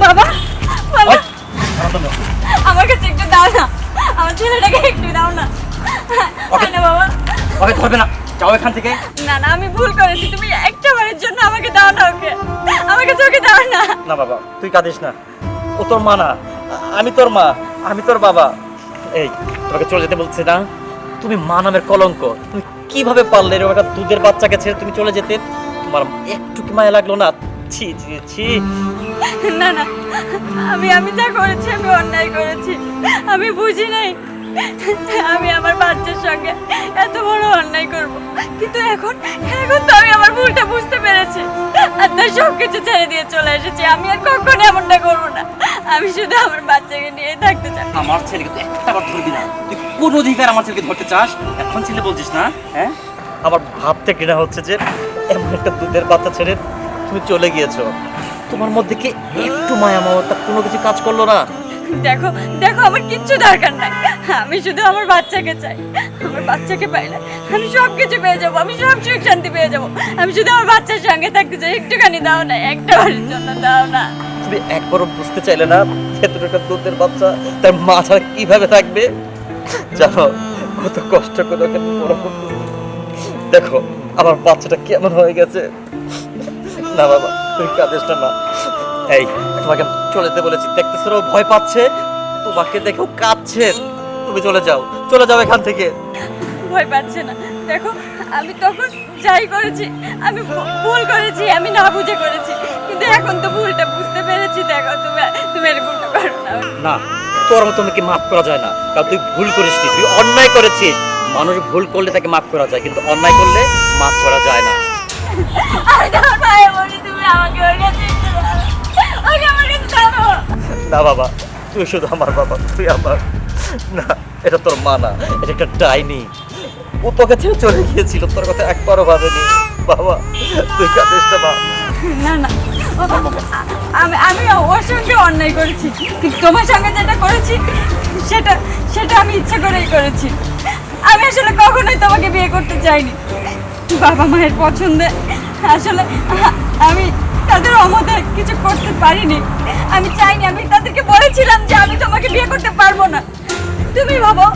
বাবা বাবা। আমার কাছে একটু দাও না। আমার ছেলেটাকে একটু দাও না। না বাবা। ওকে ধরবে না। যাও এখান থেকে। না না আমি ভুল করেছি। তুমি একটা বারের জন্য আমাকে দাও না ওকে। আমার কাছে ওকে দাও না। না বাবা তুই কাঁদিস না। ও তোর মা না। আমি তোর মা আমি তোর বাবা। এই তোমাকে চলে যেতে বলছি না। তুমি মা নামের কলঙ্ক। তুমি কীভাবে পারলে এরকম একটা দুধের বাচ্চাকে ছেড়ে তুমি চলে যেতে? তোমার একটু কি মায়া লাগল না? ছি ছি ছি। না না আমি আমি যা করেছি আমি অন্যায় করেছি। আমি বুঝি নাই আমি আমার বাচ্চার সঙ্গে এত বড় অন্যায় করব। কিন্তু এখন এখন তো আমি আমার ভুলটা বুঝতে পেরেছি। আর তাই সব কিছু ছেড়ে দিয়ে চলে এসেছি। আমি আর কখনো এমনটা করব না। আমি শুধু আমার বাচ্চাকে নিয়ে থাকতে চাই। আমার ছেলেকে তুই একটা বার ধরবি না। তুই কোন অধিকার আমার ছেলেকে ধরতে চাস? এখন ছেলে বলছিস না হ্যাঁ? আমার ভাবতে ঘৃণা হচ্ছে যে এমন একটা দুধের বাচ্চা ছেড়ে তুমি চলে গিয়েছো। তোমার মধ্যে কি একটু মায়া মমতা? কোনো কিছু কাজ করল না? দেখো দেখো আমার কিচ্ছু দরকার নাই। আমি শুধু আমার বাচ্চাকে চাই। আমার বাচ্চাকে পাইলে আমি সব কিছু পেয়ে যাব আমি সব সুখ শান্তি পেয়ে যাব। আমি শুধু আমার বাচ্চার সঙ্গে থাকতে চাই। একটুখানি দাও না একটা বারের জন্য দাও না। তুমি একবারও বুঝতে চাইলে না একটা দুধের বাচ্চা তার মা ছাড়া কীভাবে থাকবে? জানো কত কষ্ট করে ওকে বড়। দেখো আমার বাচ্চাটা কেমন হয়ে গেছে। না বাবা তুই কাঁদিস না এই তোমাকে চলে যেতে বলেছি। দেখতেছো ও ভয় পাচ্ছে? তোমাকে দেখেও কাঁদছে। তুমি চলে যাও চলে যাও এখান থেকে। ভয় পাচ্ছে না। দেখো আমি তখন যাই করেছি আমি ভুল করেছি আমি না বুঝে করেছি। কিন্তু এখন তো ভুলটা বুঝতে পেরেছি। দেখো তুমি তুমি এরকমটা করো না। না তোর মতো কি মাফ করা যায় না। কারণ তুই ভুল করিসনি তুই অন্যায় করেছিস। মানুষ ভুল করলে তাকে মাফ করা যায় কিন্তু অন্যায় করলে মাফ করা যায় না। আমাকে ওর কাছে ওকে আমার কাছে দাও না বাবা তুই শুধু আমার বাবা তুই আমার না এটা তোর মা না এটা একটা ডাইনি। ও তোকে ছেড়ে চলে গিয়েছিল তোর কথা একবারও ভাবেনি। বাবা তুই কাঁদিস না না না। আমি আমি ওর সঙ্গে অন্যায় করেছি। কিন্তু তোমার সঙ্গে যেটা করেছি সেটা সেটা আমি ইচ্ছে করেই করেছি। আমি আসলে কখনোই তোমাকে বিয়ে করতে চাইনি। বাবা মায়ের পছন্দে আসলে আমি তাদের অবদান কিছু করতে পারিনি। আমি চাইনি, আমি তাদেরকে বলেছিলাম যে আমি তোমাকে বিয়ে করতে পারব না। তুমি ভাবো,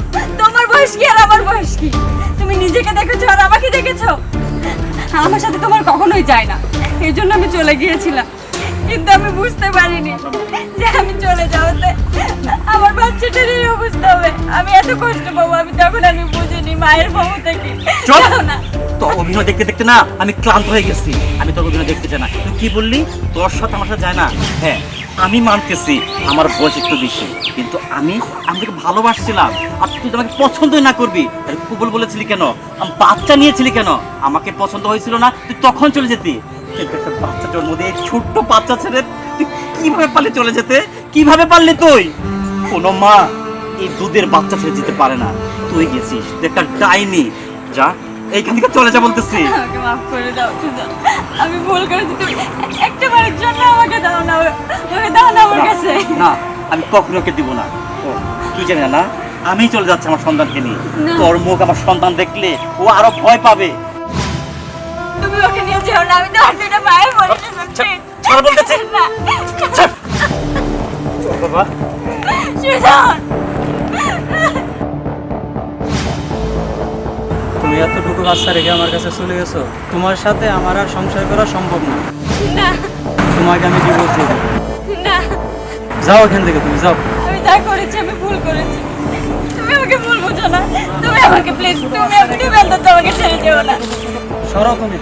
তোমার বয়স কি আর আমার বয়স কি? তুমি নিজেকে দেখেছ আর আমাকে দেখেছ? আমার সাথে তোমার কখনোই যায় না। এই জন্য আমি চলে গিয়েছিলাম। কিন্তু আমি বুঝতে পারিনি যে আমি চলে যাওয়াতে আমার বাচ্চাটার এই অবস্থা হবে। আমি এত কষ্ট পাবো আমি তখন আমি বুঝিনি মায়ের মমতা কি চল। না। তোর অভিনয় দেখতে দেখতে না আমি ক্লান্ত হয়ে গেছি। আমি তোর অভিনয় দেখতে চাই না। তুই কি বললি? তোর সাথে আমার সাথে যায় না। হ্যাঁ আমি মানতেছি আমার বয়স একটু বেশি কিন্তু আমি আমি তোকে ভালোবাসছিলাম। আর তুই তো আমাকে পছন্দই না করবি। কুবল বলেছিলি কেন? আমি বাচ্চা নিয়েছিলি কেন? আমাকে পছন্দ হয়েছিল না তুই তখন চলে যেতি। কিন্তু একটা বাচ্চা জন্ম দিয়ে ছোট্ট বাচ্চা ছেড়ে তুই কীভাবে পারলি চলে যেতে? কীভাবে পারলি তুই? কোনো মা এই দুধের বাচ্চা ছেড়ে যেতে পারে না। তুই গেছিস তুই একটা ডাইনি। যা এইখান থেকে চলে যা বলতেছি। আমাকে মাফ করে দাও আমি ভুল করেছি তুমি একটা বারের জন্য আমাকে দাও না ওকে দাও না আমার কাছে। না আমি কখনো ওকে দিব না। তুই জানি না আমি চলে যাচ্ছি আমার সন্তানকে নিয়ে। তোর মুখ আমার সন্তান দেখলে ও আরও ভয় পাবে। যেও না আমি তোমার দুটো পায়ে পড়েছি ছাড়, ছাড় বলতেছি। না। চল বাবা। সুজন! তুমি এতটুকু বাচ্চা রেখে আমার কাছে চলে গেছো তোমার সাথে আমার আর সংসার করা সম্ভব না। না। তোমাকে আমি ডিভোর্স দেবো। না। যাও এখান থেকে তুমি যাও। আমি যা করেছি আমি ভুল করেছি। তুমি আমাকে ভুল বুঝো না। তুমি আমাকে প্লিজ তুমি তুমি অন্তত আমাকে ছেড়ে যেও না। সরো তুমি।